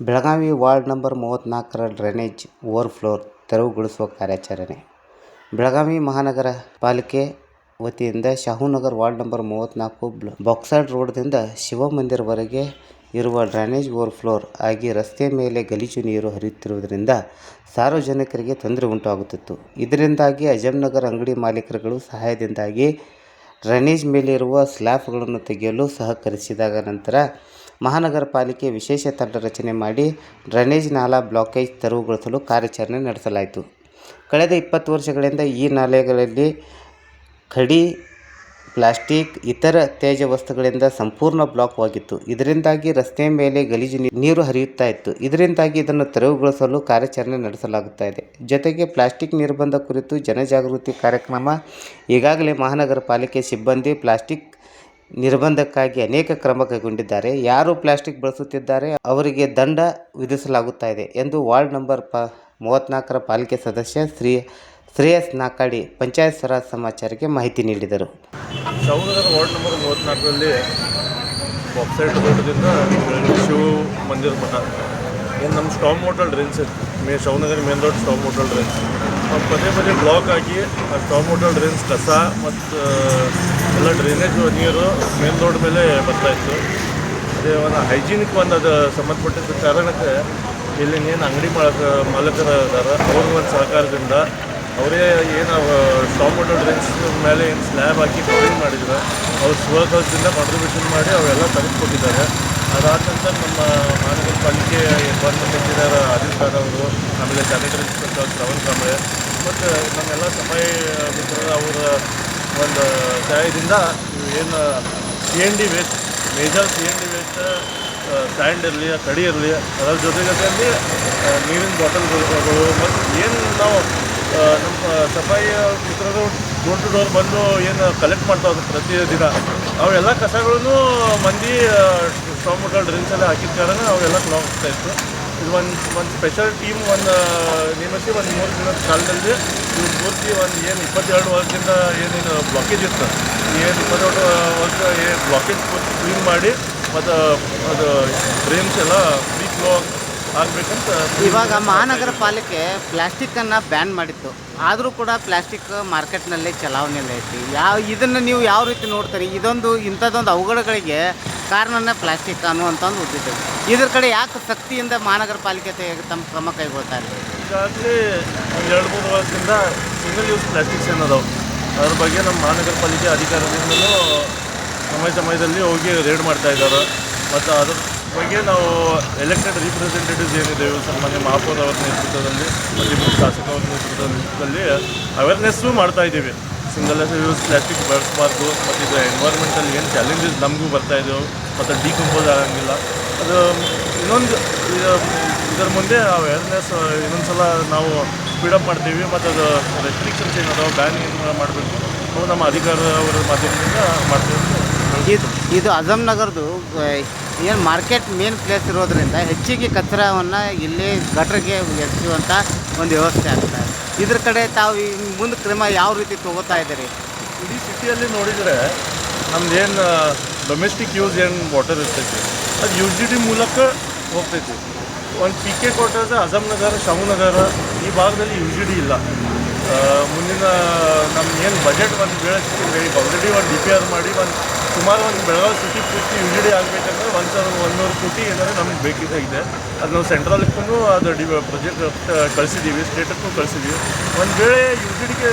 Belagavi ward number ಮೂವತ್ತ್ನಾಲ್ಕರ drainage overflow ತೆರವುಗೊಳಿಸುವ ಕಾರ್ಯಾಚರಣೆ. ಬೆಳಗಾವಿ ಮಹಾನಗರ ಪಾಲಿಕೆ ವತಿಯಿಂದ ಶಾಹುನಗರ್ ವಾರ್ಡ್ ನಂಬರ್ ಮೂವತ್ತ್ನಾಲ್ಕು ಬಾಕ್ಸೈಡ್ ರೋಡ್ದಿಂದ ಶಿವಮಂದಿರವರೆಗೆ ಇರುವ ಡ್ರೈನೇಜ್ ಓವರ್ಫ್ಲೋರ್ ಆಗಿ ರಸ್ತೆ ಮೇಲೆ ಗಲೀಜು ನೀರು ಹರಿಯುತ್ತಿರುವುದರಿಂದ ಸಾರ್ವಜನಿಕರಿಗೆ ತೊಂದರೆ ಉಂಟಾಗುತ್ತಿತ್ತು. ಇದರಿಂದಾಗಿ ಅಜಂನಗರ್ ಅಂಗಡಿ ಮಾಲೀಕರುಗಳು ಸಹಾಯದಿಂದಾಗಿ ಡ್ರೈನೇಜ್ ಮೇಲಿರುವ ಸ್ಲ್ಯಾಬ್ಗಳನ್ನು ತೆಗೆಯಲು ಸಹಕರಿಸಿದಾಗ ನಂತರ ಮಹಾನಗರ ಪಾಲಿಕೆ ವಿಶೇಷ ತಂಡ ರಚನೆ ಮಾಡಿ ಡ್ರೈನೇಜ್ ನಾಲಾ ಬ್ಲಾಕೇಜ್ ತೆರವುಗೊಳಿಸಲು ಕಾರ್ಯಾಚರಣೆ ನಡೆಸಲಾಯಿತು. ಕಳೆದ ಇಪ್ಪತ್ತು ವರ್ಷಗಳಿಂದ ಈ ನಾಲೆಗಳಲ್ಲಿ ಕಡಿ ಪ್ಲಾಸ್ಟಿಕ್, ಇತರ ತ್ಯಾಜ್ಯ ವಸ್ತುಗಳಿಂದ ಸಂಪೂರ್ಣ ಬ್ಲಾಕ್ವಾಗಿತ್ತು ಇದರಿಂದಾಗಿ ರಸ್ತೆ ಮೇಲೆ ಗಲೀಜು ನೀರು ಹರಿಯುತ್ತಾ ಇತ್ತು. ಇದರಿಂದಾಗಿ ಇದನ್ನು ತೆರವುಗೊಳಿಸಲು ಕಾರ್ಯಾಚರಣೆ ನಡೆಸಲಾಗುತ್ತಾ ಇದೆ. ಜೊತೆಗೆ ಪ್ಲಾಸ್ಟಿಕ್ ನಿರ್ಬಂಧ ಕುರಿತು ಜನಜಾಗೃತಿ ಕಾರ್ಯಕ್ರಮ ಈಗಾಗಲೇ ಮಹಾನಗರ ಪಾಲಿಕೆ ಸಿಬ್ಬಂದಿ ಪ್ಲಾಸ್ಟಿಕ್ ನಿರ್ಬಂಧಕ್ಕಾಗಿ ಅನೇಕ ಕ್ರಮ ಕೈಗೊಂಡಿದ್ದಾರೆ. ಯಾರು ಪ್ಲಾಸ್ಟಿಕ್ ಬಳಸುತ್ತಿದ್ದಾರೆ, ಅವರಿಗೆ ದಂಡ ವಿಧಿಸಲಾಗುತ್ತಾ ಇದೆ ಎಂದು ವಾರ್ಡ್ ನಂಬರ್ ಪ ಮೂವತ್ತ್ನಾಲ್ಕರ ಪಾಲಿಕೆ ಸದಸ್ಯ ಶ್ರೀ ಶ್ರೇಯಸ್ ನಾಕಾಡಿ ಪಂಚಾಯತ್ ಸ್ವರಾಜ್ ಸಮಾಚಾರಕ್ಕೆ ಮಾಹಿತಿ ನೀಡಿದರು. ವಾರ್ಡ್ ನಂಬರ್ ಶಿವ ಮಂದಿರ ಮಠ. ಏನು ನಮ್ಮ ಸ್ಟಾಮ್ ಹೋಟೆಲ್ ಡ್ರೈನ್ಸ್ ಮೇ ಶವನಗರ್ main road storm hotel drains. ಪದೇ ಪದೇ ಬ್ಲಾಕ್ ಆಗಿ ಹೋಟೆಲ್ ಡ್ರೈನ್ಸ್ ಕಸ ಮತ್ತು ಎಲ್ಲ ಡ್ರೈನೇಜ್ ನೀರು ಮೇನ್ ರೋಡ್ ಮೇಲೆ ಬರ್ತಾಯಿತ್ತು ಅದೇ ಒಂದು ಹೈಜೀನಿಕ್ ಒಂದು ಅದು ಸಂಬಂಧಪಟ್ಟಿದ್ದ ಕಾರಣಕ್ಕೆ ಇಲ್ಲಿ ಏನು ಅಂಗಡಿ ಮಾಲಕ ಮಾಲಕರು ಇದ್ದಾರೆ ಅವ್ರ ಒಂದು ಸಹಕಾರದಿಂದ ಅವರೇ ಏನು ಸ್ಟಾಪ್ ಹೋಟೆಲ್ ಡ್ರಿಂಕ್ಸ್ ಮೇಲೆ ಏನು ಸ್ಲ್ಯಾಬ್ ಹಾಕಿ ಕವರಿಂಗ್ ಮಾಡಿದ್ರು. ಅವ್ರು ಸ್ವಖರ್ಚಿಂದ ಕಾಂಟ್ರಿಬ್ಯೂಷನ್ ಮಾಡಿ ಅವೆಲ್ಲ ತೆಗೆದುಕೊಟ್ಟಿದ್ದಾರೆ ಅದಾದ ನಂತರ ನಮ್ಮ ಮಹಾನಗರ ಪಾಲಿಕೆ ಎನ್ವೈರ್ಮೆಂಟ್ ಇಂಜಿನಿಯರ್ ಆದಿಲ್ ಖಾನ್ ಅವರು ಆಮೇಲೆ ಸ್ಯಾನಿಟರಿ ಇನ್ಸ್ಪೆಕ್ಟರ್ ಶ್ರವಣ್ ಕಾಂಬ್ಳೆ ಮತ್ತು ನಮ್ಮೆಲ್ಲ ಸಫಾಯಿ ಮಿತ್ರರ ಅವರ ಒಂದು ಸಹಾಯದಿಂದ ಏನು C and D waste major C and D waste sand ಇರಲಿ ತಡಿ ಇರಲಿ, ಅದರ ಜೊತೆ ನೀರಿನ ಬಾಟಲ್ಗಳು ಮತ್ತು ಏನು ನಾವು ನಮ್ಮ ಸಫಾಯಿ ಮಿತ್ರರು ಡೋರ್ ಟು ಡೋರ್ ಬಂದು ಏನು ಕಲೆಕ್ಟ್ ಮಾಡ್ತಾ ಹೋದ್ರು ಪ್ರತಿ ದಿನ ಅವೆಲ್ಲ ಕಸಗಳನ್ನು ಮಂದಿ ಸ್ಟಾಮ್ ಡ್ರಿಂಕ್ಸ್ ಎಲ್ಲ ಹಾಕಿದ ಕಾರಣ ಅವೆಲ್ಲ ಕ್ಲಾಕ್ ಆಗ್ತಾ ಇತ್ತು. ಇದು ಒಂದು ಒಂದು ಸ್ಪೆಷಲ್ ಟೀಮ್ ಒಂದು ನೇಮಿಸಿ ಒಂದು ಮೂರು ದಿನದ ಕಾಲದಲ್ಲಿ ಇದು ಪೂರ್ತಿ ಒಂದು ಏನು ಇಪ್ಪತ್ತೆರಡು ವರ್ಷದಿಂದ ಏನೇನು ಬ್ಲಾಕೇಜ್ ಇತ್ತು, ಏನು ಇಪ್ಪತ್ತೆರಡು ವರ್ಷ ಏನು ಬ್ಲಾಕೇಜ್ ಪೂರ್ತಿ ಕ್ಲೀನ್ ಮಾಡಿ ಮತ್ತು ಅದು ಡ್ರೈನ್ಸ್ ಎಲ್ಲ ಫ್ರೀ ಫ್ಲೋ ಆಗಬೇಕಂತ ಇವಾಗ ಮಹಾನಗರ ಪಾಲಿಕೆ ಪ್ಲಾಸ್ಟಿಕ್ಕನ್ನು ಬ್ಯಾನ್ ಮಾಡಿತ್ತು. ಆದರೂ ಕೂಡ ಪ್ಲಾಸ್ಟಿಕ್ ಮಾರ್ಕೆಟ್ನಲ್ಲಿ ಚಲಾವಣೆಯಲ್ಲಿ ಐತಿ. ಯಾವ ಇದನ್ನು ನೀವು ಯಾವ ರೀತಿ ನೋಡ್ತೀರಿ? ಇದೊಂದು ಇಂಥದ್ದೊಂದು ಅವಘಡಗಳಿಗೆ ಕಾರಣನೇ ಪ್ಲಾಸ್ಟಿಕ್ ಅನ್ನುವಂಥ ಒಂದು ಉದ್ದೇಶ ಇದ್ರ ಕಡೆ ಯಾಕೆ ಶಕ್ತಿಯಿಂದ ಮಹಾನಗರ ಪಾಲಿಕೆ ತಮ್ಮ ಕ್ರಮ ಕೈಗೊಳ್ತಾ ಇದೆ ಈಗಾಗಲೇ ಎರಡು ಮೂರು ವರ್ಷದಿಂದ ಸಿಂಗಲ್ ಯೂಸ್ ಪ್ಲಾಸ್ಟಿಕ್ಸ್ ಏನದಾವೆ? ಅದ್ರ ಬಗ್ಗೆ ನಮ್ಮ ಮಹಾನಗರ ಪಾಲಿಕೆ ಅಧಿಕಾರಿಗಳು ಸಮಯ ಸಮಯದಲ್ಲಿ ಹೋಗಿ ರೇಡ್ ಮಾಡ್ತಾ ಇದ್ದಾರೆ. ಮತ್ತು ಅದ್ರ ಬಗ್ಗೆ ನಾವು ಎಲೆಕ್ಟೆಡ್ ರಿಪ್ರೆಸೆಂಟೇಟಿವ್ಸ್ ಏನಿದ್ದೇವೆ ಸನ್ಮಾನ್ಯ ಮಹಾಪೌರ್ ಅವರ ನೇತೃತ್ವದಲ್ಲಿ ಮತ್ತು ಇಬ್ಬರು ಶಾಸಕರ ನೇತೃತ್ವದಲ್ಲಿ ಅವೇರ್ನೆಸ್ಸು ಮಾಡ್ತಾ ಇದ್ದೀವಿ. ಸಿಂಗಲ್ ಯೂಸ್ ಪ್ಲಾಸ್ಟಿಕ್ ಬಳಸಬಾರ್ದು, ಮತ್ತು ಇದು ಎನ್ವೈರ್ಮೆಂಟಲ್ಲಿ ಏನು ಚಾಲೆಂಜಸ್ ನಮಗೂ ಬರ್ತಾ ಇದ್ದವು ಮತ್ತು ಡಿಕಂಪೋಸ್ ಆಗಂಗಿಲ್ಲ. ಅದು ಇನ್ನೊಂದು, ಇದು- ಇದರ ಮುಂದೆ ಅವೇರ್ನೆಸ್ ಇನ್ನೊಂದು ಸಲ ನಾವು ಸ್ಪೀಡಪ್ ಮಾಡ್ತೀವಿ, ಮತ್ತು ಅದು ರೆಸ್ಟ್ರಿಕ್ಷನ್ಸ್ ಏನಾದವು ಬ್ಯಾನ್ ಏನು ಮಾಡಬೇಕು. ಅವು ನಮ್ಮ ಅಧಿಕಾರ ಅವರ ಮಾಧ್ಯಮದಿಂದ ಮಾಡ್ತೀವಿ ಇದು ಇದು ಅಜಮ್ ನಗರದು ಏನು ಮಾರ್ಕೆಟ್ ಮೇನ್ ಪ್ಲೇಸ್ ಇರೋದ್ರಿಂದ ಹೆಚ್ಚಿಗೆ ಕಚರವನ್ನು ಇಲ್ಲಿ ಗಟ್ರಿಗೆ ಎಸೆಯುವಂಥ ಒಂದು ವ್ಯವಸ್ಥೆ ಆಗ್ತದೆ ಇದೆ. ಇದ್ರ ಕಡೆ ತಾವು ಈ ಮುಂದೆ ಕ್ರಮ ಯಾವ ರೀತಿ ತಗೋತಾ ಇದ್ದೀರಿ? ಇಡೀ ಸಿಟಿಯಲ್ಲಿ ನೋಡಿದರೆ ನಮ್ದು ಏನು ಡೊಮೆಸ್ಟಿಕ್ ಯೂಸ್ ಏನು ವಾಟರ್ ಇರ್ತೈತಿ, ಅದು ಯು ಜಿ ಡಿ ಮೂಲಕ ಹೋಗ್ತೈತಿ. ಒಂದು P K quarters Azam Nagar Shahunagar ಈ ಭಾಗದಲ್ಲಿ ಯು ಜಿ ಡಿ ಇಲ್ಲ. ಮುಂದಿನ ನಮ್ಮ ಏನು ಬಜೆಟ್ ಒಂದು ಈಗ ಆಲ್ರೆಡಿ ಒಂದು ಡಿ ಪಿ ಆರ್ ಮಾಡಿ ಒಂದು ಸುಮಾರು ಒಂದು ಬೆಳಗಾವಿ ಸಿಟಿ ಪೂರ್ತಿ ಡಿ ಆಗಬೇಕಂದ್ರೆ ಒಂದು ಸಾವಿರದ ಒಂದೂರು ಕೋಟಿ ಏನಾದರೂ ನಮಗೆ ಬೇಕಿದೆ ಅದು ನಾವು ಸೆಂಟ್ರಲ್ಗೂ ಅದು ಡಿ ಪ್ರೊಜೆಕ್ಟ್ ಕಳಿಸಿದ್ದೀವಿ ಸ್ಟೇಟಕ್ಕೂ ಕಳಿಸಿದ್ದೀವಿ ಒಂದು ವೇಳೆ ಯು ಜಿ ಡಿಗೆ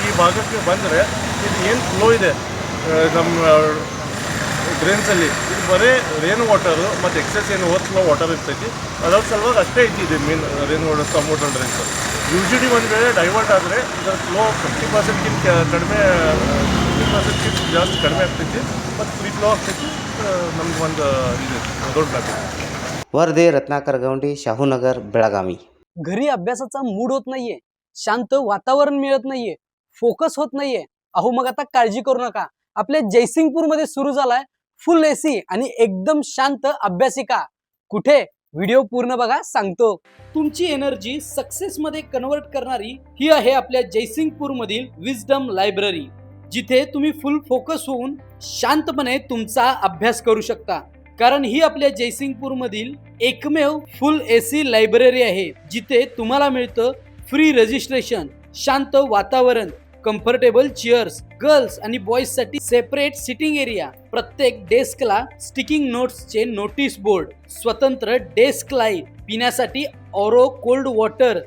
ಈ ಭಾಗಕ್ಕೆ ಬಂದರೆ ಇದು ಏನು ಫ್ಲೋ ಇದೆ? ನಮ್ಮ ಡ್ರೈನ್ಸಲ್ಲಿ ಇದು ಬರೀ ರೇನ್ ವಾಟರು ಮತ್ತು ಎಕ್ಸಸ್ ಏನು ಫ್ಲೋ ವಾಟರ್ ಇರ್ತೈತಿ. ಅದರ ಸಲುವಾಗಿ ಅಷ್ಟೇ ಐತಿ ಇದು mean rain water some water drains U G D ಒಂದು ವೇಳೆ ಡೈವರ್ಟ್ ಆದರೆ ಇದರ ಫ್ಲೋ ಫಿಫ್ಟಿ ಪರ್ಸೆಂಟ್ಗಿಂತ ಕಡಿಮೆ ಫಿಫ್ಟಿ ಪರ್ಸೆಂಟ್ಗಿಂತ ಜಾಸ್ತಿ ಕಡಿಮೆ ಆಗ್ತೈತಿ ಮತ್ತು ಫ್ರೀ ಫ್ಲೋ ಆಗ್ತೈತಿ ನಮ್ಗೆ ಒಂದು ಇದು ದೊಡ್ಡ ಆಗ್ತೈತಿ वरदे रत्नाकर गौंडी शाहूनगर बेळगावी घरी अभ्यासाचा मूड होत नाहीये शांत वातावरण मिळत नाहीये फोकस होत नाहीये अहो मग आता काळजी करू नका आपल्या जयसिंगपूर मध्ये सुरू झालाय फुल एसी आणि एकदम शांत अभ्यासिका कुठे व्हिडिओ पूर्ण बघा सांगतो तुमची एनर्जी सक्सेस मध्ये कन्वर्ट करणारी ही आहे आपल्या जयसिंगपूर मधील विजडम लायब्ररी जिथे तुम्ही फुल फोकस होऊन शांतपणे तुमचा अभ्यास करू शकता. कारण ही आपल्या जयसिंगपूर मधील एकमेव फुल एसी लायब्ररी आहे जिथे तुम्हाला मिळतं फ्री रजिस्ट्रेशन शांत वातावरण कम्फर्टेबल चेअर्स गर्ल्स आणि बॉईजसाठी सेपरेट सिटिंग एरिया प्रत्येक डेस्कला स्टिकिंग नोट्सचे नोटीस बोर्ड स्वतंत्र डेस्क लाइट पिण्यासाठी RO cold water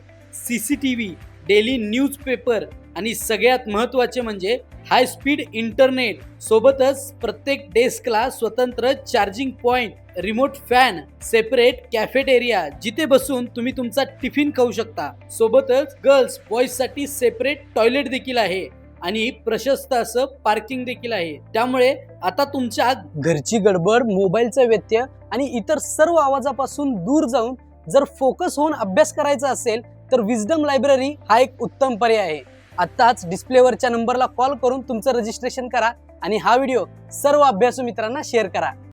CCTV daily newspaper आणि सगळ्यात महत्त्वाचे म्हणजे हाय स्पीड इंटरनेट सोबतच प्रत्येक डेस्कला स्वतंत्र charging point remote fan separate cafeteria जिथे बसून तुम्ही तुमचा टिफिन खाऊ शकता. सोबतच गर्ल्स बॉईजसाठी सेपरेट टॉयलेट देखील आहे आणि प्रशस्त असं पार्किंग देखील आहे. त्यामुळे आता तुमच्या घरची गडबड मोबाईलचा व्यत्यय आणि इतर सर्व आवाजापासून दूर जाऊन जर फोकस होऊन अभ्यास करायचा असेल तर विजडम लायब्ररी हा एक उत्तम पर्याय आहे. आत्ताच डिस्प्लेवरच्या नंबरला कॉल करून तुमचं रजिस्ट्रेशन करा आणि हा व्हिडिओ सर्व अभ्यासू मित्रांना शेअर करा.